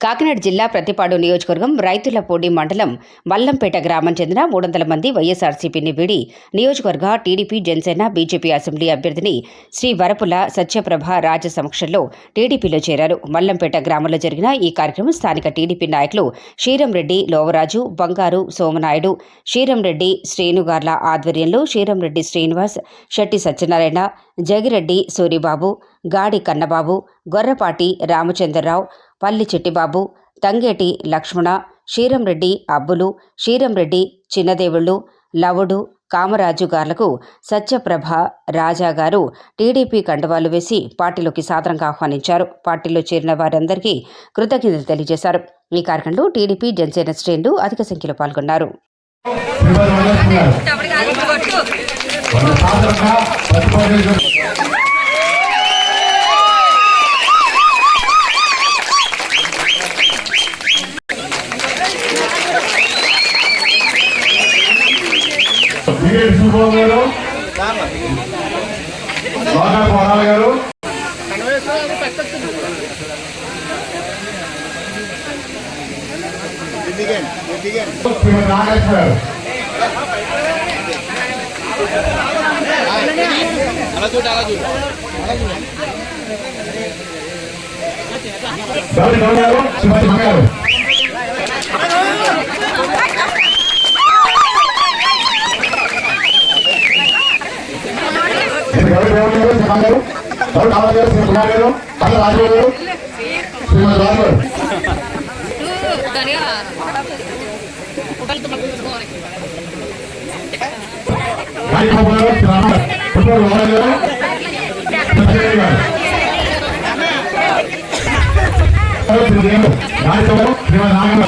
కాకినాడ జిల్లా ప్రతిపాడు నియోజకవర్గం రైతులపూడి మండలం మల్లంపేట గ్రామం చెందిన మూడు వందల మంది వైఎస్ఆర్సీపీని వీడి నియోజకవర్గ టీడీపీ జనసేన బీజేపీ అసెంబ్లీ అభ్యర్థిని శ్రీ వరపుల సత్యప్రభ రాజ సమక్షంలో టీడీపీలో చేరారు. మల్లంపేట గ్రామంలో జరిగిన ఈ కార్యక్రమం స్థానిక టీడీపీ నాయకులు శ్రీరంరెడ్డి లోవరాజు బంగారు సోమనాయుడు శ్రీరంరెడ్డి శ్రీనుగార్ల ఆధ్వర్యంలో శ్రీరంరెడ్డి శ్రీనివాస్ శెట్టి సత్యనారాయణ జగిరెడ్డి సూరిబాబు గాడి కన్నబాబు గొర్రపాటి రామచంద్రరావు పల్లి చెట్టిబాబు తంగేటి లక్ష్మణ శ్రీరంరెడ్డి అబ్బులు శ్రీరంరెడ్డి చిన్నదేవుళ్ళు లవుడు కామరాజు గార్లకు సత్యప్రభ రాజా గారు టీడీపీ కండువాలు వేసి పార్టీలోకి సాదరంగా ఆహ్వానించారు. పార్టీలో చేరిన వారందరికీ కృతజ్ఞతలు తెలియజేశారు. ఈ కార్యక్రమంలో టీడీపీ జనసేన శ్రేణులు అధిక సంఖ్యలో పాల్గొన్నారు. ఇవాళ వదిలేస్తున్నారు. సుబ్బాబు గారు బాగా కొడాలి గారు. నాగేశ్వర గారు. గారు గారు. గౌరీ గారు శ్రీ మంగ గారు గౌరీ కామరాజు గారు శ్రీ కుమార్ గారు పల్ల రాజు గారు శ్రీమతి రాజు గారు గాలి బాబు గారు శ్రీ రామ గారు పుట్టూరు రామరాజు గారు సత్యదేవి గారు శ్రీ దేవు గాలి బాబు శ్రీమతి నాగమ్మ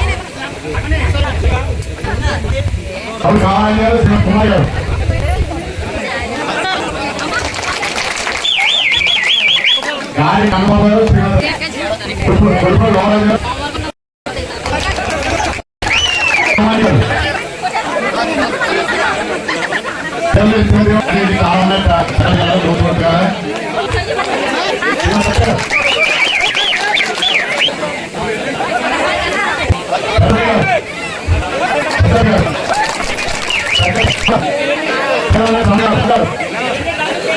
గౌరీ కామరాజు గారు శ్రీ కుమార్ గారు గాలి కన్నబాబు గారు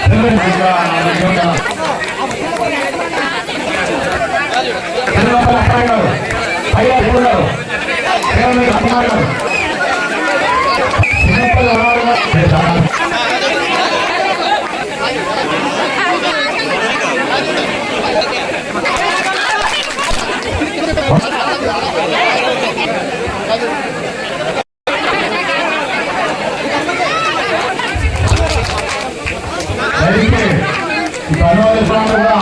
శ్రీమతి గారు దయచేసి ఈ పదవి కూడా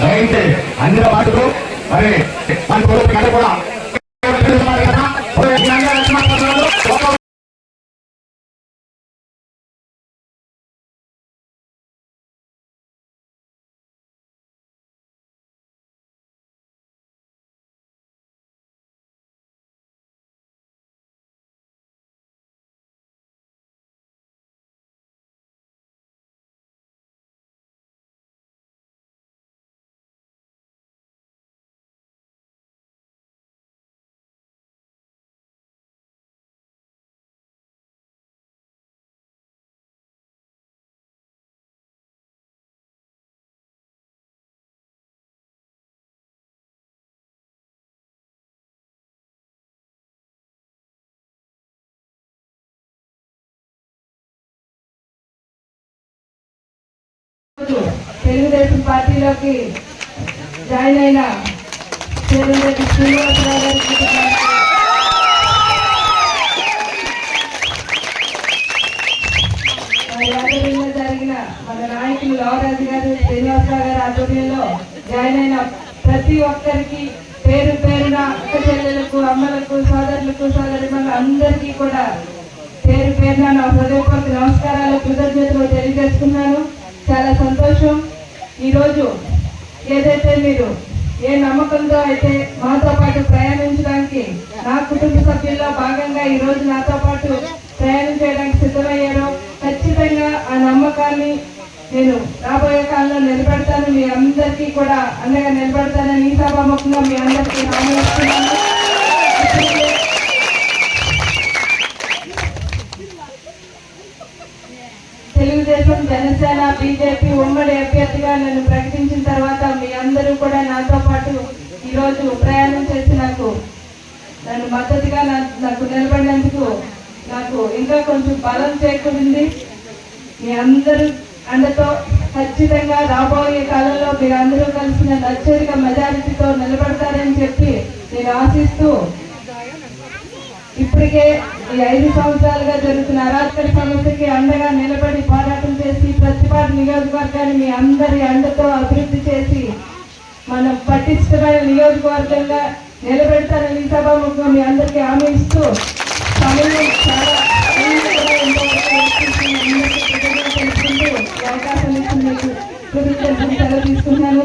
దయచేసి అన్ని మాటలు మరి మన కూడా తెలుగుదేశం పార్టీలోకి జాయిన్ అయిన తెలుగుదేశం శ్రీనివాసరావు గారికి మరి జరిగిన మన నాయకులు లావరాజు గారు శ్రీనివాసరావు గారి ఆధ్వర్యంలో జాయిన్ అయిన ప్రతి ఒక్కరికి పేరు పేరున అక్క చెల్లెలకు అమ్మలకు సోదరులకు సోదరి అందరికీ కూడా పేరు పేరున నా హృదయపూర్వక నమస్కారాలు కృతజ్ఞతలు తెలియజేస్తున్నాను చాలా సంతోషం. ఈరోజు ఏదైతే మీరు ఏ నమ్మకంతో అయితే మాతో పాటు ప్రయాణించడానికి నా కుటుంబ సభ్యుల్లో భాగంగా ఈరోజు నాతో పాటు ప్రయాణం చేయడానికి సిద్ధమయ్యారో ఖచ్చితంగా ఆ నమ్మకాన్ని నేను రాబోయే కాలంలో నిలబెడతాను. మీ అందరికీ కూడా అండగా నిలబెడతానని సభాముఖంగా మీ అందరికీ హామీ ఇస్తున్నాను తెలుగుదేశం జనసేన బీజేపీ ఉమ్మడి అభ్యర్థిగా నన్ను ప్రకటించిన తర్వాత మీ అందరూ కూడా నాతో పాటు ఈరోజు ప్రయాణం చేసి నాకు నన్ను మద్దతుగా నాకు నిలబడినందుకు నాకు ఇంకా కొంచెం బలం చేకూరింది. మీ అందరూ అందరితో ఖచ్చితంగా రాబోయే కాలంలో మీరు అందరూ నన్ను అత్యధిక మెజారిటీతో నిలబడతారని చెప్పి నేను ఆశిస్తూ ఇప్పటికే ఈ ఐదు సంవత్సరాలుగా జరుగుతున్న అరాచక సమస్యకి అండగా నిలబడి పోరాటం చేసి ప్రతిపాడు నియోజకవర్గాన్ని మీ అందరి అండతో అభివృద్ధి చేసి మనం పటిష్టమైన నియోజకవర్గంగా నిలబెడతానని సభాముఖంగా మీ అందరికీ హామీ ఇస్తూ సమయం చాలా అవకాశం ఇచ్చిన మీకు సెలవు తీసుకుంటున్నాను.